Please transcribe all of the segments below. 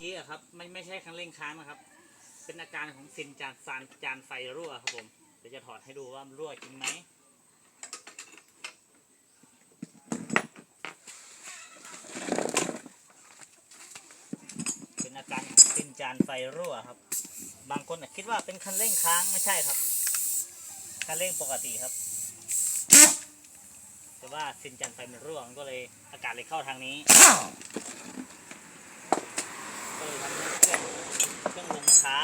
กี้อะครับไม่ไม่ใช่คันเร่งค้างนะครับ เป็นอาการของซินจานซานจานไฟรั่วครับผมเดี๋ยวจะถอดให้ดูว่ามันรั่วจริงไหมเป็นอาการของซินจานไฟรั่วครับ บางคนคิดว่าเป็นคันเร่งค้างไม่ใช่ครับ คันเร่งปกติครับ แต่ว่าซินจานไฟมันรั่วมันก็เลยอากาศเลยเข้าทางนี้ เครื่องลงช้า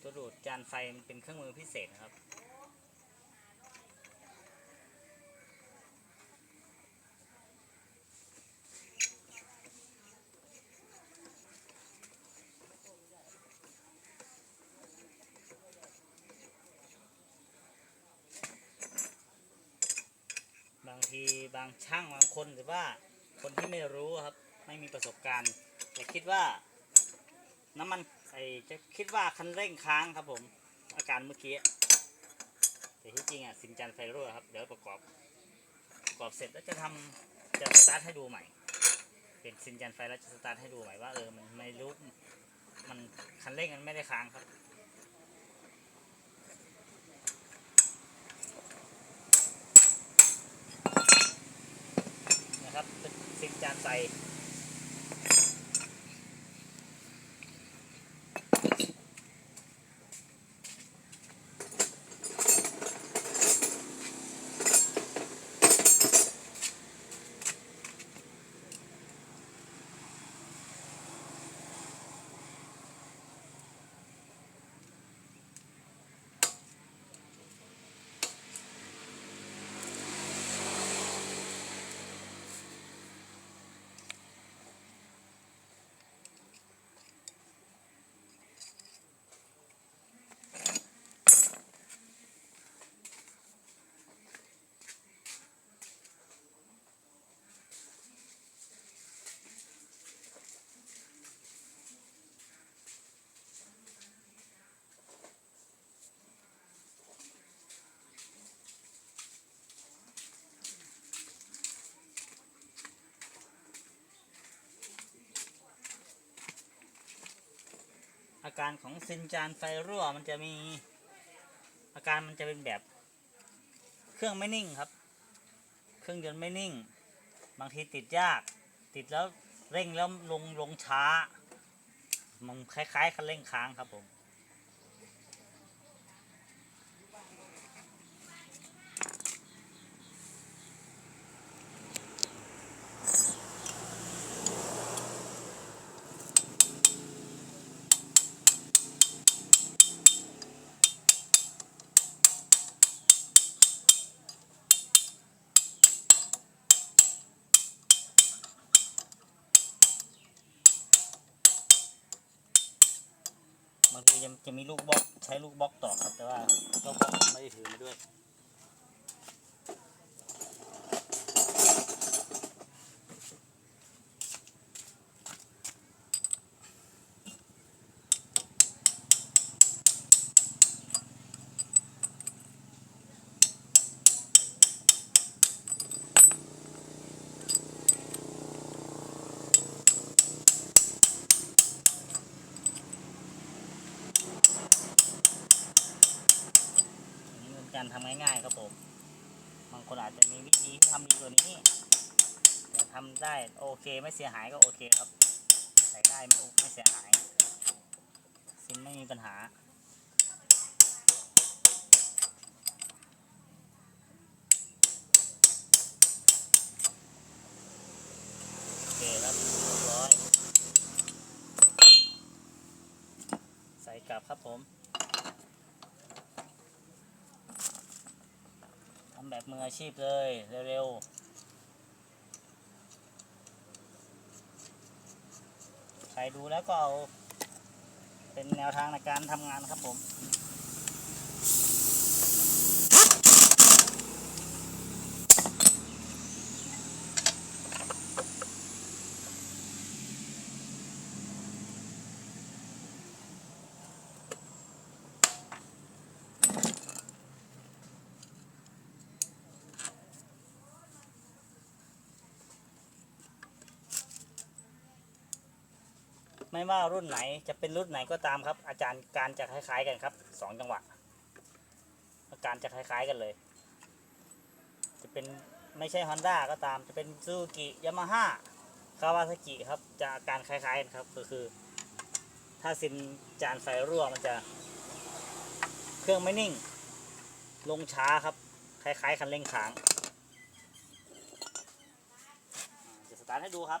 ตัวดูดจานไฟมันเป็นเครื่องมือพิเศษนะครับ ทีบางช่างบางคนหรือว่าคนที่ไม่รู้ครับ ไม่มีประสบการณ์จะคิดว่า น้ำมันไอจะคิดว่าคันเร่งค้างครับผม อาการเมื่อกี้แต่ที่จริงอะสินจันไฟรั่วครับ เดี๋ยวประกอบประกอบเสร็จแล้วจะทำจะสตาร์ทให้ดูใหม่ เป็นสินจันไฟแล้วจะสตาร์ทให้ดูใหม่ว่าเออมันไม่รู้มันคันเร่งมันไม่ได้ค้างครับ เป็นสินจานไฟ การของซินจานไฟรั่วมันจะมี อาการมันจะเป็นแบบ เครื่องไม่นิ่งครับ เครื่องยนต์ไม่นิ่ง บางทีติดยาก ติดแล้วเร่งแล้วลงลงช้า มันคล้ายๆคันเร่งค้างครับผม มันคือจะจะมีลูกบล็อกใช้ลูกบล็อกต่อครับ แต่ว่าลูกบล็อกไม่ได้ถือมาด้วย อันนี้เป็นการทำง่ายๆครับผม บางคนอาจจะมีวิธีที่ทำดีกว่านี้แต่ทำได้โอเคไม่เสียหายก็โอเคครับ ใส่ได้ไม่ไม่เสียหายซิมไม่มีปัญหาโอเคครับเรียบร้อย ใส่กลับครับผมำแบบมืออาชีพเลยเร็วๆ ใครดูแล้วก็เอาเป็นแนวทางในการทำงานครับผม ไม่ว่ารุ่นไหนจะเป็นรุ่นไหนก็ตามครับ อาจารย์การจะคล้าย ๆ กันครับสองจังหวะอาการจะคล้าย ๆ กันเลย จะเป็นไม่ใช่ Honda ก็ตาม จะเป็นซูซูกิยามาฮ่าคาวาซากิครับจะอาการคล้ายๆกันครับก็คือ ถ้าซินจานไฟรั่วมันจะ เครื่องไม่นิ่ง ลงช้าครับ คล้ายๆ คันเร่งค้างจะสตาร์ทให้ดูครับ